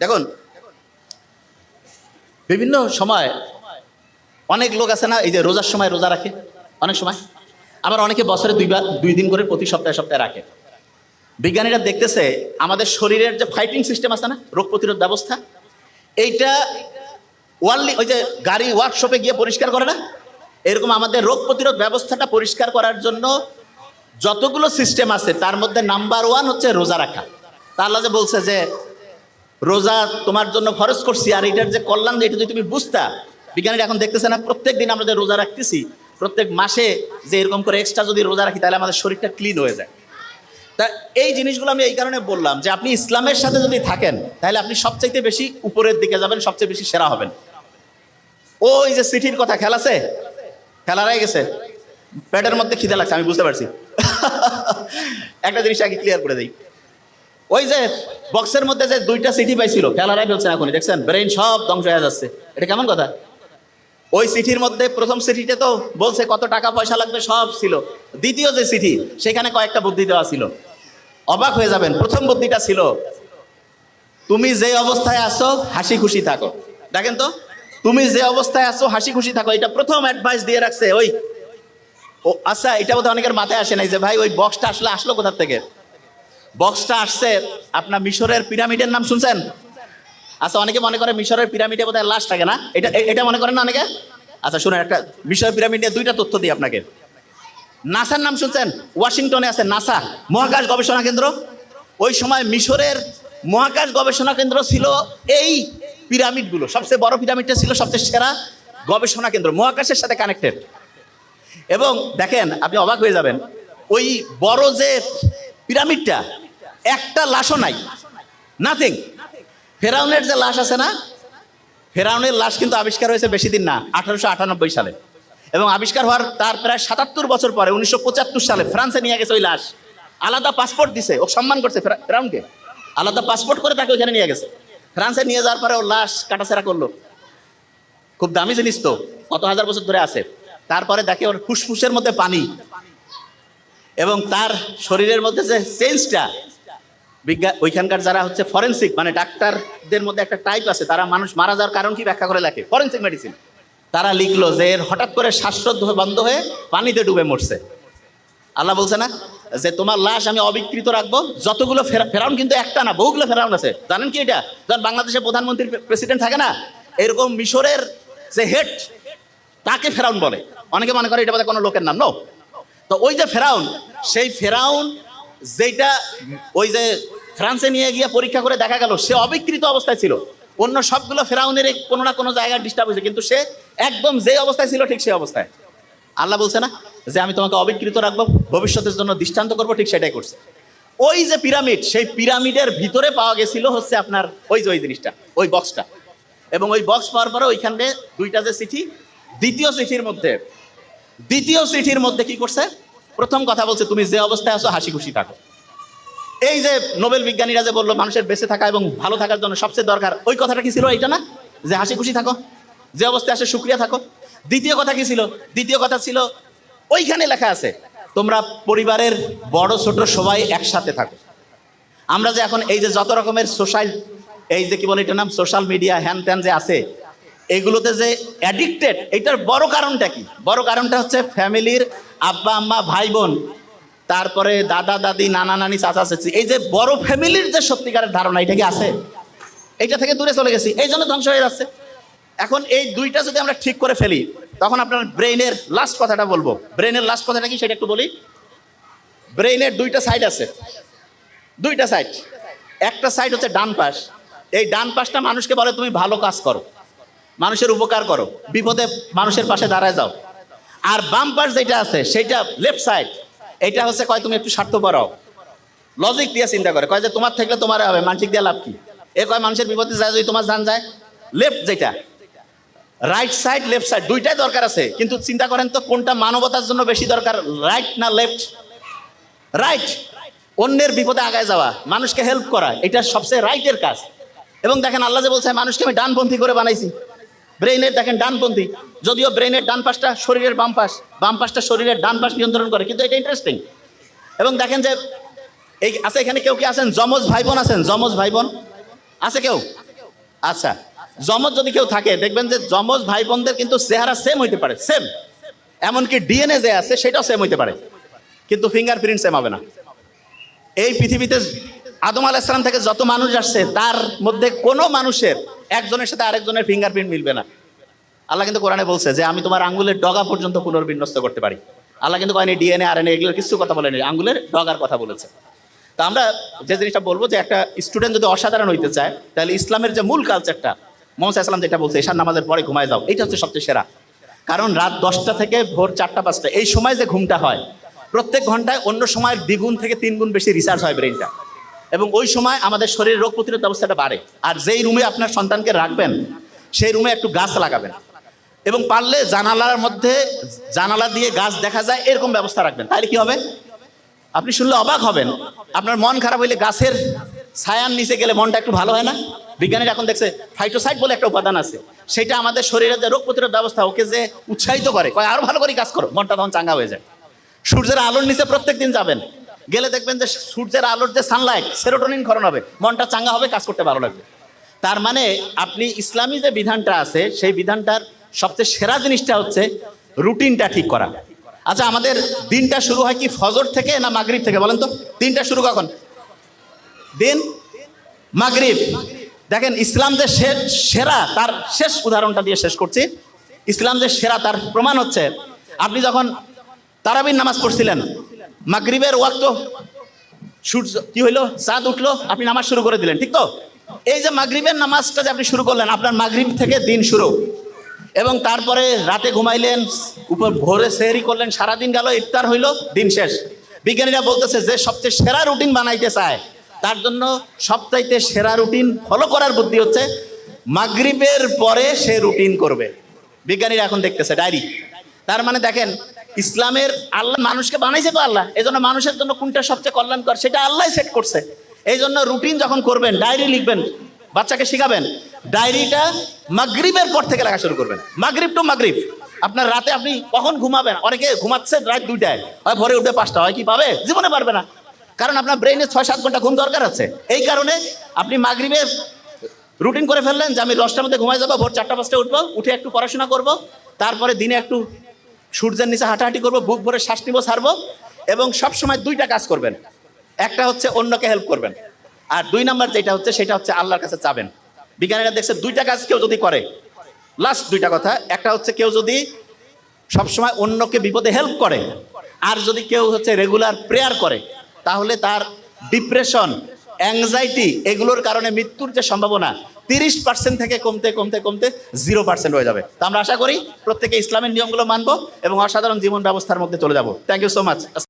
দেখুন, বিভিন্ন সময় অনেক লোক আছে না, এই যে রোজার সময় রোজা রাখে? অনেক সময়। আবার অনেকে বছরে দুইবার, দুই দিন করে প্রতি সপ্তাহে সপ্তাহে রাখে। বিজ্ঞানীরা দেখতেছে, আমাদের শরীরের যে ফাইটিং সিস্টেম আছে না, রোগ প্রতিরোধ ব্যবস্থা, এইটা ওয়ার্ল্ড ওই যে গাড়ি ওয়ার্কশপে গিয়ে পরিষ্কার করে না? এরকম আমাদের রোগ প্রতিরোধ ব্যবস্থাটা পরিষ্কার করার জন্য যতগুলো সিস্টেম আছে, তার মধ্যে নাম্বার ওয়ান হচ্ছে রোজা রাখা। তা আল্লাহ যে বলছে যে রোজা তোমার জন্য খরচ করছি, আর এটার যে কল্যাণ এটা যদি তুমি বুঝতা, বিজ্ঞানীরা এখন দেখতেছে না প্রত্যেক দিন আমরা যে রোজা রাখতেছি, প্রত্যেক মাসে যে এরকম করে এক্সট্রা যদি রোজা রাখি, তাহলে আমাদের শরীরটা ক্লিন হয়ে যায়। তা এই জিনিসগুলো আমি এই কারণে বললাম যে আপনি ইসলামের সাথে যদি থাকেন, তাহলে আপনি সবচাইতে বেশি উপরের দিকে যাবেন, সবচেয়ে বেশি সেরা হবেন। ওই যে সিটির কথা খেলাছে খেলারাই গেছে? পেটের মধ্যে খিদে লাগছে, আমি বুঝতে পারছি। একটা জিনিস আগে ক্লিয়ার করে দিই। ওই যে বক্সের মধ্যে যে দুইটা সিটি পাইছিল খেলারাই ফেলছে এখনই, দেখছেন? ব্রেন সব ধ্বংস হয়ে যাচ্ছে। এটা কেমন কথা? ওই চিঠির মধ্যে প্রথম চিঠিতে তো বলছে কত টাকা পয়সা লাগবে, সব ছিল। দ্বিতীয় যে চিঠি, সেখানে কয়েকটা বুদ্ধি দেওয়া ছিল। অবাক হয়ে যাবেন, প্রথম বুদ্ধিটা ছিল, তুমি যে অবস্থায় আসো হাসি খুশি থাকো। দেখেন তো, তুমি যে অবস্থায় আছো, হাসি খুশি থাকো। এটা প্রথম অ্যাডভাইস দিয়ে রাখছে, ওই। ও আচ্ছা এটা বোধহয় অনেকের মাথায় আসে নাই যে, ভাই, ওই বক্সটা আসলে আসলো কোথার থেকে? বক্সটা আসছে, আপনার মিশরের পিরামিডের নাম শুনছেন? আচ্ছা অনেকে মনে করে মিশরের পিরামিডে বোধহয় লাশ থাকে না? এটা এটা মনে করেন না অনেকে? আচ্ছা শুনুন, একটা মিশরের পিরামিডে দুইটা তথ্য দিই আপনাকে। নাসার নাম শুনছেন? ওয়াশিংটনে আছে নাসা, মহাকাশ গবেষণা কেন্দ্র। ওই সময় মিশরের মহাকাশ গবেষণা কেন্দ্র ছিল এই পিরামিডগুলো। সবচেয়ে বড় পিরামিডটা ছিল সবচেয়ে সেরা গবেষণা কেন্দ্র, মহাকাশের সাথে কানেক্টেড এবং দেখেন, আপনি অবাক হয়ে যাবেন, ওই বড় যে পিরামিডটা একটা লাশও নাই। নাথিং ফেরাউনের যে লাশ আছে না, ফেরাউনের লাশ কিন্তু আবিষ্কার হয়েছে বেশি দিন না, আঠারোশো আটানব্বই সালে। এবং আবিষ্কার হওয়ার তার প্রায় সাতাত্তর বছর পরে, উনিশশো পঁচাত্তর সালে ফ্রান্সে নিয়ে গেছে ওই লাশ। আলাদা পাসপোর্ট দিছে, ও সম্মান করছে ফেরা- ফেরাউনকে। আলাদা পাসপোর্ট করে তাকে ওইখানে নিয়ে গেছে। ফ্রান্সে নিয়ে যাওয়ার পরে ওর লাশ কাটাছেড়া করল। খুব দামি জিনিস তো, কত হাজার বছর ধরে আছে। তারপরে দেখে ওর ফুসফুসের মধ্যে পানি। এবং তার শরীরের মধ্যে যে সেন্সটা বিজ্ঞান ওইখানকার যারা হচ্ছে ফরেন্সিক মানে ডাক্তারদের মধ্যে একটা টাইপ আছে, তারা মানুষ মারা যাওয়ার কারণ কি ব্যাখ্যা করে লেখে? ফরেন্সিক মেডিসিন তারা লিখলো যে এর হঠাৎ করে শ্বাসরোধ বন্ধ হয়ে পানিতে ডুবে মরছে। আল্লাহ বলছে না? যে তোমার লাশ আমি অবিকৃত রাখব, যতগুলো ফেরা- ফেরাউন কিন্তু একটা না, বহুগুলো ফেরাউন আছে। জানেন কি এটা? যখন বাংলাদেশের প্রধানমন্ত্রী প্রেসিডেন্ট থাকে না, এরকম মিশরের যে হেড তাকে ফেরাউন বলে। অনেকে মনে করে এটা বোধহয় কোনো লোকের নাম নো তো ওই যে ফেরাউন, সেই ফেরাউন যেটা ওই যে ফ্রান্সে নিয়ে গিয়ে পরীক্ষা করে দেখা গেল, সে অবিকৃত অবস্থায় ছিল। অন্য সবগুলো ফেরাউনের কোনো না কোনো জায়গায় ডিস্টার্ব হয়েছে, কিন্তু সে একদম যে অবস্থায় ছিল ঠিক সেই অবস্থায়। আল্লাহ বলছে না যে আমি তোমাকে অবিকৃত রাখব, ভবিষ্যতের জন্য দৃষ্টান্ত করব, ঠিক সেটাই করছে। ওই যে পিরামিড, সেই পিরামিডের ভিতরে পাওয়া গেছিল হচ্ছে আপনার ওই যে ওই জিনিসটা, ওই বক্সটা এবং ওই বক্স পাওয়ার পরে ওইখানে দুইটা যে চিঠি, দ্বিতীয় চিঠির মধ্যে দ্বিতীয় চিঠির মধ্যে কি করছে? প্রথম কথা বলছে, তুমি যে অবস্থায় আছো হাসি খুশি থাকো। এই যে নোবেল বিজ্ঞানীরা যে বলল, মানুষের বেঁচে থাকা এবং ভালো থাকার জন্য সবচেয়ে দরকার, ওই কথাটা কি ছিল এইটা না? যে হাসি খুশি থাকো, যে অবস্থায় আসে সুক্রিয়া থাকো। দ্বিতীয় কথা কি ছিল? দ্বিতীয় কথা ছিল, ওইখানে লেখা আছে, তোমরা পরিবারের বড়, ছোট সবাই একসাথে থাকো। আমরা যে এখন এই যে যত রকমের সোশ্যাল, এই যে কি বলে এটার নাম? সোশ্যাল মিডিয়া, হ্যান ত্যান যে আছে এগুলোতে যে অ্যাডিক্টেড এটার বড় কারণটা কি? বড় কারণটা হচ্ছে ফ্যামিলির আব্বা, আম্মা, ভাই, বোন, তারপরে দাদা, দাদি, নানা, নানি, চাচা, চাচি, এই যে বড় ফ্যামিলির যে সত্যিকারের ধারণা, এটা কি আছে? এইটা থেকে দূরে চলে গেছি, এই জন্য ধ্বংস হয়ে যাচ্ছে। এখন এই দুইটা যদি আমরা ঠিক করে ফেলি, তখন আপনার ব্রেইনের লাস্ট কথাটা বলব। ব্রেইনের লাস্ট কথাটা কি, সেটা একটু বলি। ব্রেইনের দুইটা সাইড আছে। দুইটা সাইড একটা সাইড হচ্ছে ডান পাশ। এই ডান পাশটা মানুষকে বলে, তুমি ভালো কাজ করো। মানুষের উপকার করো। বিপদে মানুষের পাশে দাঁড়ায় যাও। আর বাম পাশ যেটা আছে, সেটা লেফট সাইড এটা হচ্ছে কয়, তুমি একটু স্বার্থ পড়াও লজিক দিয়ে চিন্তা করে, কয় যে তোমার থাকলে তোমার হবে, মানসিক দিয়ে লাভ কি? এ কয়, মানুষের বিপদে যায় যদি তোমার জান যায়। লেফট যেটা। রাইট সাইড লেফট সাইড দুইটাই দরকার আছে। কিন্তু চিন্তা করেন তো, কোনটা মানবতার জন্য বেশি দরকার রাইট না লেফট রাইট অন্যের বিপদে আগায় যাওয়া, মানুষকে হেল্প করা, এটা সবচেয়ে রাইটের কাজ। এবং দেখেন আল্লাহ যে বলছে, মানুষকে আমি ডানপন্থী করে বানাইছি। ব্রেইনের দেখেন ডানপন্থী যদিও ব্রেইনের ডান পাশটা শরীরের বাম পাশ, বাম পাশটা শরীরের ডান পাশ নিয়ন্ত্রণ করে, কিন্তু এটা ইন্টারেস্টিং এবং দেখেন যে, এই আছে এখানে কেউ কি আছেন? যমজ ভাই বোন আছেন? যমজ ভাই বোন আছে কেউ? আচ্ছা যমজ যদি কেউ থাকে, দেখবেন যে যমজ ভাই বোনদের কিন্তু চেহারা সেম হইতে পারে সেম এমনকি ডিএনএ যে আছে, সেটাও সেম হইতে পারে। কিন্তু ফিঙ্গারপ্রিন্ট সেম হবে না। এই পৃথিবীতে আদম আলাইসালাম থেকে যত মানুষ আসছে, তার মধ্যে কোনো মানুষের একজনের সাথে আরেকজনের ফিঙ্গারপ্রিন্ট মিলবে না। আল্লাহ কিন্তু কোরআনে বলছে যে, আমি তোমার আঙ্গুলের ডগা পর্যন্ত পুনর্বিন্যস্ত করতে পারি। আল্লাহ কিন্তু কয়নি ডিএনএ আর এগুলোর কিছু কথা বলেনি, আঙ্গুলের ডগার কথা বলেছে। তা আমরা যে জিনিসটা বলব যে, একটা স্টুডেন্ট যদি অসাধারণ হইতে চায়, তাহলে ইসলামের যে মূল কালচারটা মোহাম্মদ ইসলাম যেটা বলছে এশার নামাজের পরে ঘুমায় যাও এটা হচ্ছে সবচেয়ে সেরা। কারণ রাত দশটা থেকে ভোর চারটা, পাঁচটা, এই সময় যে ঘুমটা হয়, প্রত্যেক ঘন্টায় অন্য সময়ের দ্বিগুণ থেকে তিন গুণ বেশি রিসার্চ হয় ব্রেনটা এবং ওই সময় আমাদের শরীরের রোগ প্রতিরোধ ব্যবস্থাটা বাড়ে। আর যেই রুমে আপনার সন্তানকে রাখবেন, সেই রুমে একটু গাছ লাগাবেন। এবং পারলে জানালার মধ্যে জানালা দিয়ে গাছ দেখা যায়, এরকম ব্যবস্থা রাখবেন। তাহলে কি হবে? আপনি শুনলে অবাক হবেন। আপনার মন খারাপ হইলে গাছের ছায়ার নিচে গেলে মনটা একটু ভালো হয় না? বিজ্ঞানীরা এখন দেখছে ফাইটোসাইড বলে একটা উপাদান আছে। সেটা আমাদের শরীরের যে রোগ প্রতিরোধ ব্যবস্থা, ওকে যে উৎসাহিত করে, কয়, আরও ভালো করে কাজ করো। মনটা তখন চাঙ্গা হয়ে যায়। সূর্যের আলোর নিচে প্রত্যেক দিন যাবেন। গেলে দেখবেন যে সূর্যের আলোর যে সানলাইট সেরোটোনিন ক্ষরণ হবে। মনটা চাঙ্গা হবে, কাজ করতে ভালো লাগবে। তার মানে আপনি ইসলামী যে বিধানটা আছে, সেই বিধানটার সবচেয়ে সেরা জিনিসটা হচ্ছে রুটিনটা ঠিক করা। আচ্ছা আমাদের দিনটা শুরু হয় কি ফজর থেকে না মাগরিব থেকে, বলেন তো? দিনটা শুরু কখন? দিন মাগরিব। দেখেন, ইসলাম যে সেরা, তার শেষ উদাহরণটা দিয়ে শেষ করছি। ইসলাম যে সেরা, তার প্রমাণ হচ্ছে, আপনি যখন তারাবির নামাজ পড়ছিলেন মাগরিবের ওয়াক্ত সূর্য কি হইল? চাঁদ উঠল, আপনি নামাজ শুরু করে দিলেন, ঠিক তো? এই যে মাগরিবের নামাজটা যে আপনি শুরু করলেন, আপনার মাগরিব থেকে দিন শুরু। এবং তারপরে রাতে ঘুমাইলেন, উপর ভোরে সেহরি করলেন, সারাদিন গেল, ইফতার হইল, দিন শেষ। বিজ্ঞানীরা বলতেছে যে সবচেয়ে সেরা রুটিন বানাইতে চায়, তার জন্য সবচাইতে সেরা রুটিন ফলো করার বুদ্ধি হচ্ছে, মাগরিবের পরে সে রুটিন করবে। বিজ্ঞানীরা এখন দেখতেছে, ডায়েরি। তার মানে দেখেন ইসলামের আল্লাহ মানুষকে বানাইছে তো আল্লাহ এই জন্য মানুষের জন্য কোনটা সবচেয়ে কল্যাণকর সেটা আল্লাহ সেট করছে। এই জন্য রুটিন যখন করবেন ডায়েরি লিখবেন, বাচ্চাকে শিখাবেন ডায়েরিটা মাগরিবের পর থেকে লেখা শুরু করবেন। মাগরিব টু মাগরিব। আপনার রাতে আপনি কখন ঘুমাবেন? অনেকে ঘুমাচ্ছে রাত দুইটায় হয় ভোরে উঠে পাঁচটা, হয় কি পাবে? জীবনে পারবে না। কারণ আপনার ব্রেনে ছয় সাত ঘণ্টা ঘুম দরকার আছে। এই কারণে আপনি মাগরিবের রুটিন করে ফেললেন যে আমি দশটার মধ্যে ঘুমাই যাব, ভোর চারটা পাঁচটা উঠবো, উঠে একটু পড়াশোনা করব, তারপরে দিনে একটু সূর্যের নিচে হাঁটাহাঁটি করব, বুক ভরে শ্বাস নিবো, ছাড়বো এবং সব সময় দুইটা কাজ করবেন। একটা হচ্ছে অন্যকে হেল্প করবেন। আর দুই নাম্বার যেটা হচ্ছে, সেটা হচ্ছে আল্লাহর কাছে চাবেন। বিজ্ঞানীরা দেখছে দুইটা কাজ কেউ যদি করে লাস্ট দুইটা কথা, একটা হচ্ছে কেউ যদি সবসময় অন্যকে বিপদে হেল্প করে, আর যদি কেউ হচ্ছে রেগুলার প্রেয়ার করে, তাহলে তার ডিপ্রেশন অ্যাংজাইটি এগুলোর কারণে মৃত্যুর যে সম্ভাবনা তিরিশ পার্সেন্ট থেকে কমতে কমতে কমতে জিরো পার্সেন্ট হয়ে যাবে। তো আমরা আশা করি প্রত্যেকে ইসলামের নিয়মগুলো মানবো এবং অসাধারণ জীবন ব্যবস্থার মধ্যে চলে যাব। Thank you so much